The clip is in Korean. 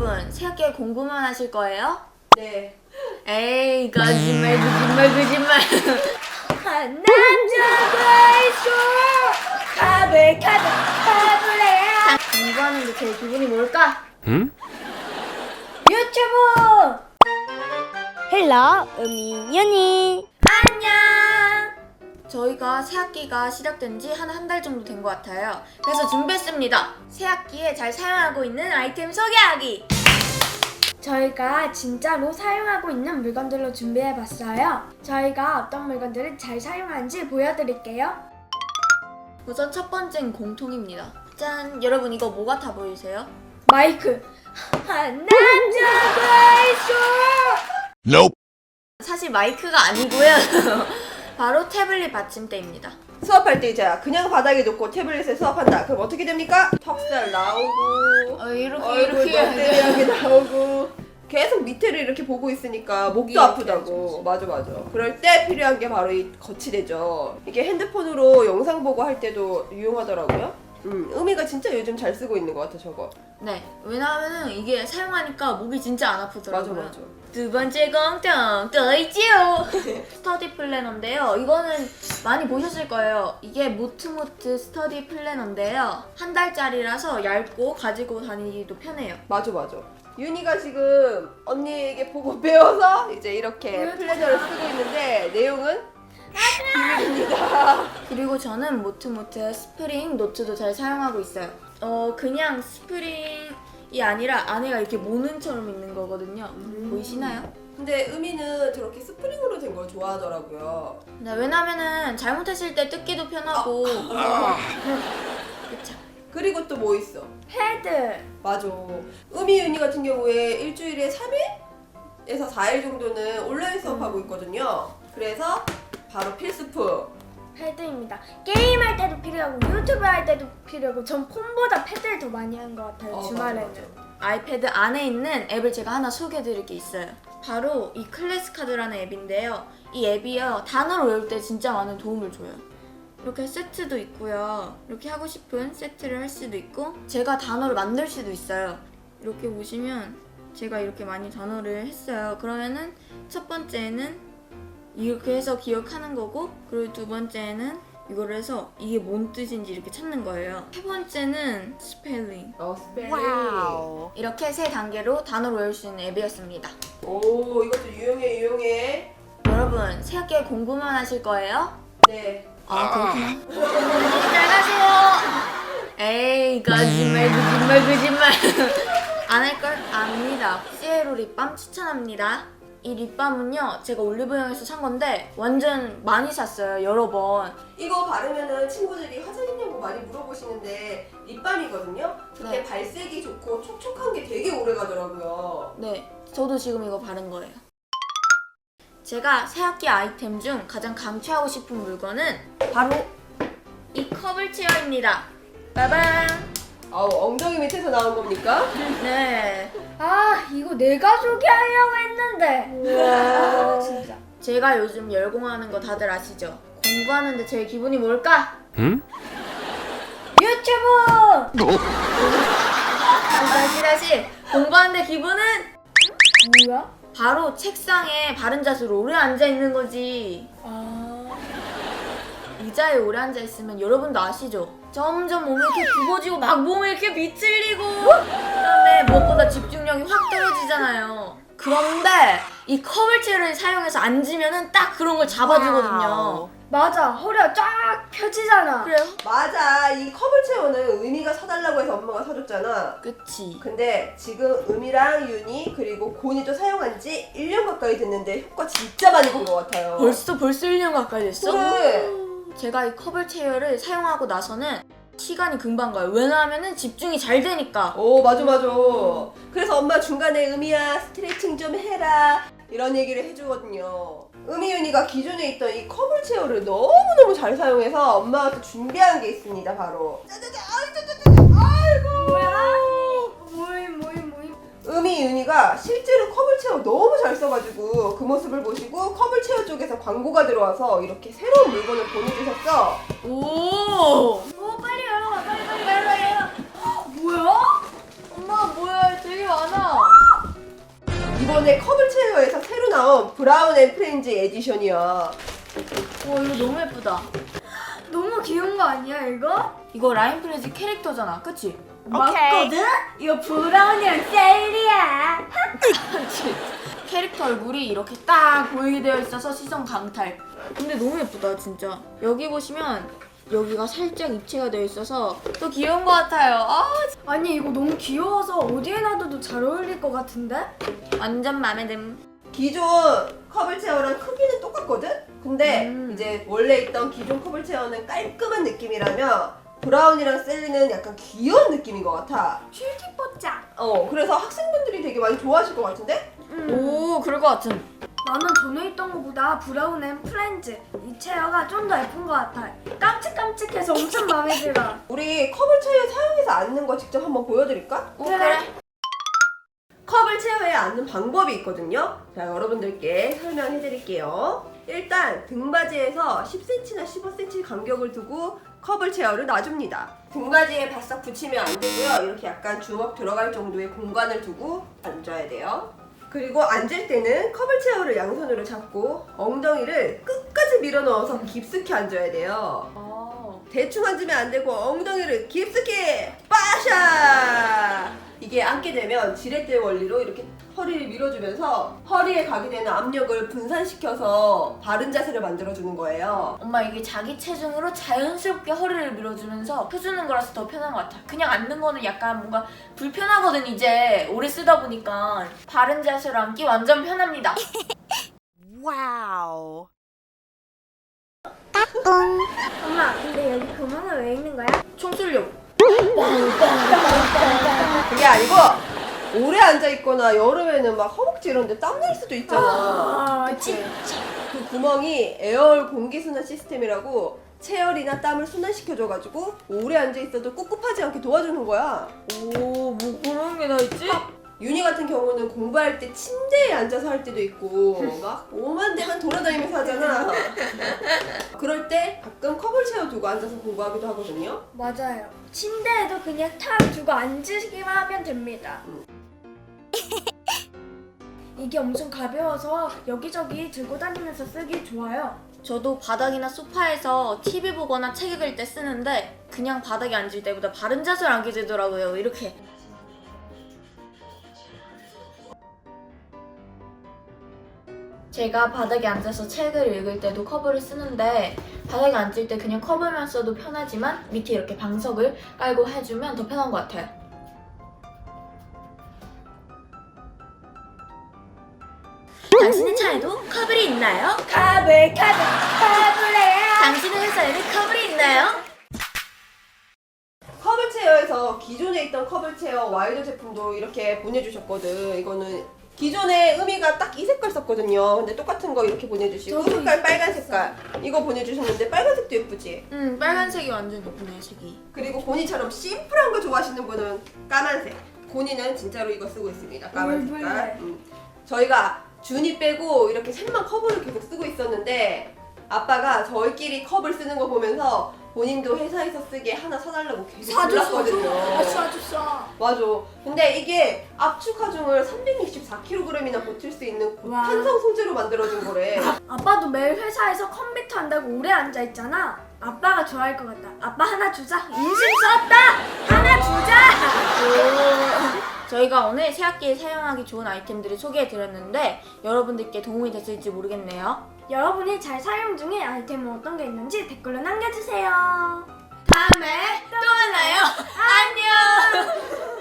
여러분, 새학기에 공부만 하실 거예요? 네. 에이, 거짓말, 거짓말, 거짓말. 남자가 있어. 카베 카베 카브레야. 공부하는데 제 기분이 뭘까? 유튜브. 헬로 음이 윤이. 저희가 새 학기가 시작된 지 한 한 달 정도 된 것 같아요. 그래서 준비했습니다. 새 학기에 잘 사용하고 있는 아이템 소개하기! 저희가 진짜로 사용하고 있는 물건들로 준비해봤어요. 저희가 어떤 물건들을 잘 사용하는지 보여드릴게요. 우선 첫 번째는 공통입니다. 짠! 여러분 이거 뭐 같아 보이세요? 마이크. 있어. Nope. 사실 마이크가 아니고요. 바로 태블릿 받침대입니다. 수업할 때 이제 그냥 바닥에 놓고 태블릿에 수업한다. 그럼 어떻게 됩니까? 턱살 나오고 어, 이렇게 얼굴 너때리하게 나오고 계속 밑에를 이렇게 보고 있으니까 목도 목이 아프다고. 맞아 맞아. 그럴 때 필요한 게 바로 이 거치대죠. 이게 핸드폰으로 영상 보고 할 때도 유용하더라고요. 음, 음이가 진짜 요즘 잘 쓰고 있는 것 같아 저거. 네, 왜냐하면 이게 사용하니까 목이 진짜 안 아프더라고요. 맞아 맞아. 두 번째 공통 또 있지요. 스터디 플래너인데요. 이거는 많이 보셨을 거예요. 이게 모트모트 스터디 플래너인데요. 한 달짜리라서 얇고 가지고 다니기도 편해요. 맞아 맞아. 윤희가 지금 언니에게 보고 배워서 이제 이렇게 플래너를 쓰고 있는데 내용은 비밀입니다. 그리고 저는 모트모트 스프링 노트도 잘 사용하고 있어요. 어 그냥 스프링이 아니라 안에가 이렇게 모눈처럼 있는 거거든요. 보이시나요? 근데 음이는 저렇게 스프링으로 된 걸 좋아하더라고요. 네, 왜냐면은 잘못했을 때 뜯기도 편하고. 그쵸. 그리고 또 뭐 있어? 패드. 맞아. 음이 윤희 같은 경우에 일주일에 3일에서 4일 정도는 온라인 수업하고 있거든요. 그래서 바로 필수품. 패드입니다. 게임할 때도 필요하고 유튜브 할 때도 필요하고 전 폰보다 패드를 더 많이 하는 것 같아요. 어, 주말에는. 맞아, 맞아. 아이패드 안에 있는 앱을 제가 하나 소개해드릴 게 있어요. 바로 이 클래스 카드라는 앱인데요. 이 앱이요 단어를 외울 때 진짜 많은 도움을 줘요. 이렇게 세트도 있고요. 이렇게 하고 싶은 세트를 할 수도 있고 제가 단어를 만들 수도 있어요. 이렇게 보시면 제가 이렇게 많이 단어를 했어요. 그러면은 첫 번째는 이렇게 해서 기억하는 거고 그리고 두 번째는 이거를 해서 이게 뭔 뜻인지 이렇게 찾는 거예요. 세 번째는 스펠링. 어, 스펠링. 이렇게 세 단계로 단어를 외울 수 있는 앱이었습니다. 오, 이것도 유용해, 유용해. 여러분, 새 학기에 공부만 하실 거예요? 네. 아, 그렇구나. 잘 가세요! 에이, 거짓말, 거짓말, 거짓말. 안 할 걸 압니다. 시에로 립밤 추천합니다. 이 립밤은요, 제가 올리브영에서 산 건데, 완전 많이 샀어요, 여러 번. 이거 바르면은 친구들이 화장 있냐고 많이 물어보시는데 립밤이거든요. 근데 네. 발색이 좋고 촉촉한 게 되게 오래 가더라고요. 네, 저도 지금 이거 바른 거예요. 제가 새학기 아이템 중 가장 강추하고 싶은 물건은 바로 이 컵을 체어입니다. 빠밤! 아우, 엉덩이 밑에서 나온 겁니까? 네, 아 이거 내가 소개하려고 했는데. 아, 진짜. 제가 요즘 열공하는 거 다들 아시죠? 공부하는데 제 기분이 뭘까? 유튜브. 다시 다시 공부하는데 기분은 뭐야? 바로 책상에 바른 자세로 오래 앉아 있는 거지. 아. 의자에 오래 앉아 있으면 여러분도 아시죠? 점점 몸이 이렇게 굽어지고 막 몸이 이렇게 비틀리고 그다음에 무엇보다 집중력이 확 떨어지잖아요. 그런데 이 컵을 체를 사용해서 앉으면은 딱 그런 걸 잡아주거든요. 맞아 허리가 쫙 펴지잖아. 그래요? 맞아. 이 컵을 채우는 의미가 사달라고 해서 엄마가 사줬잖아. 그치. 근데 지금 음이랑 윤이 그리고 곤이도 사용한 지 1년 가까이 됐는데 효과 진짜 많이 본 것 같아요. 벌써 벌써 1년 가까이 됐어? 그래. 제가 이 컵을 체어를 사용하고 나서는 시간이 금방 가요. 왜냐하면 집중이 잘 되니까. 오 맞아 맞아. 그래서 엄마 중간에 음이야 스트레칭 좀 해라 이런 얘기를 해주거든요. 음이 윤이가 기존에 있던 이 컵을 체어를 너무너무 잘 사용해서 엄마가 또 준비한 게 있습니다 바로. 짜자자 아이 짜자자 아 음이 윤이가 실제로 컵을 채워 너무 잘 써가지고 그 모습을 보시고 컵을 채워 쪽에서 광고가 들어와서 이렇게 새로운 물건을 보내주셨어. 오! 오 빨리 열어봐 빨리 빨리 빨리 열어. 뭐야? 엄마 뭐야? 되게 많아. 기존의 커블 체어에서 새로 나온 브라운 앤 프렌즈 에디션이야. 와 이거 너무 예쁘다. 너무 귀여운 거 아니야 이거? 이거 라인 프레즈 캐릭터잖아, 그치? 맞거든? 이거 브라운이랑 셀리야. 캐릭터 얼굴이 이렇게 딱 보이게 되어 있어서 시선 강탈. 근데 너무 예쁘다, 진짜. 여기 보시면 여기가 살짝 입체가 되어 있어서 또 귀여운 것 같아요. 아, 아니 이거 너무 귀여워서 어디에 놔둬도 잘 어울릴 것 같은데? 완전 마음에 듦. 기존 커블 체어랑 크기는 똑같거든? 근데 음. 이제 원래 있던 기존 커블 체어는 깔끔한 느낌이라면 브라운이랑 셀리는 약간 귀여운 느낌인 것 같아. 큐티 뽀짝. 어, 그래서 학생분들이 되게 많이 좋아하실 것 같은데? 오, 그럴 것 같은. 나는 전에 있던 것보다 브라운 앤 프렌즈 이 체어가 좀 더 예쁜 것 같아. 깜찍깜찍해서 엄청 마음에 들어. 우리 커블 체어 사용해서 앉는 거 직접 한번 보여드릴까? 오, 그래. 커블 체어에 앉는 방법이 있거든요. 자, 여러분들께 설명해 드릴게요. 일단 등받이에서 10cm나 15cm 간격을 두고 커블 체어를 놔줍니다. 등받이에 바싹 붙이면 안 되고요. 이렇게 약간 주먹 들어갈 정도의 공간을 두고 앉아야 돼요. 그리고 앉을 때는 커블 체어를 양손으로 잡고 엉덩이를 끝까지 밀어 넣어서 깊숙이 앉아야 돼요. 어. 대충 앉으면 안 되고 엉덩이를 깊숙이 빠샤! 이게 앉게 되면 지렛대 원리로 이렇게 허리를 밀어주면서 허리에 가게 되는 압력을 분산시켜서 바른 자세를 만들어주는 거예요. 엄마 이게 자기 체중으로 자연스럽게 허리를 밀어주면서 펴주는 거라서 더 편한 것 같아. 그냥 앉는 거는 약간 뭔가 불편하거든 이제 오래 쓰다 보니까 바른 자세로 앉기 완전 편합니다. 엄마, 근데 여기 구멍은 왜 있는 거야? 총쏠력. 그게 아니고 오래 앉아 있거나 여름에는 막 허벅지 이런 데 땀 날 수도 있잖아. 아, 그치? 그 구멍이 에어올 공기 순환 시스템이라고 체열이나 땀을 순환시켜줘가지고 오래 앉아 있어도 꿉꿉하지 않게 도와주는 거야. 오, 뭐 그런 게 다 있지? 윤희 같은 경우는 공부할 때 침대에 앉아서 할 때도 있고 막 오만 대만 돌아다니면서 하잖아. 그럴 때 가끔 컵을 채워 두고 앉아서 공부하기도 하거든요. 맞아요. 침대에도 그냥 탁 두고 앉으시기만 하면 됩니다. 이게 엄청 가벼워서 여기저기 들고 다니면서 쓰기 좋아요. 저도 바닥이나 소파에서 TV 보거나 책 읽을 때 쓰는데 그냥 바닥에 앉을 때보다 바른 자세로 앉게 되더라고요. 이렇게. 제가 바닥에 앉아서 책을 읽을 때도 커버를 쓰는데 바닥에 앉을 때 그냥 커버만 써도 편하지만 밑에 이렇게 방석을 깔고 해주면 더 편한 것 같아요. 당신의 차에도 커블이 있나요? 카블 카블 카블레야. 당신의 회사에는 커블이 있나요? 컵을 체어에서 기존에 있던 컵을 체어 와이드 제품도 이렇게 보내주셨거든. 이거는 기존에 의미가 딱 이 색깔 썼거든요. 근데 똑같은 거 이렇게 보내주시고 저도 색깔 이거 빨간 색깔 이거 보내주셨는데 빨간색도 예쁘지? 음, 빨간색이 완전 예쁘네, 색이. 그리고 고니처럼 심플한 거 좋아하시는 분은 까만색. 고니는 진짜로 이거 쓰고 있습니다. 까만. 색깔. 음. 저희가 준이 빼고 이렇게 셋만 컵을 계속 쓰고 있었는데 아빠가 저희끼리 컵을 쓰는 거 보면서 본인도 회사에서 쓰게 하나 사달라고 계속 불렀거든요. 아, 사줬어. 맞아. 근데 이게 압축 하중을 364kg이나 버틸 수 있는 와. 탄성 소재로 만들어진 거래. 아빠도 매일 회사에서 컴퓨터 한다고 오래 앉아 있잖아. 아빠가 좋아할 것 같다. 아빠 하나 주자. 인심 썼다. 하나 주자. 저희가 오늘 새학기에 사용하기 좋은 아이템들을 소개해드렸는데 여러분들께 도움이 됐을지 모르겠네요. 여러분이 잘 사용 중에 아이템은 어떤 게 있는지 댓글로 남겨주세요. 다음에 또 만나요. 안녕.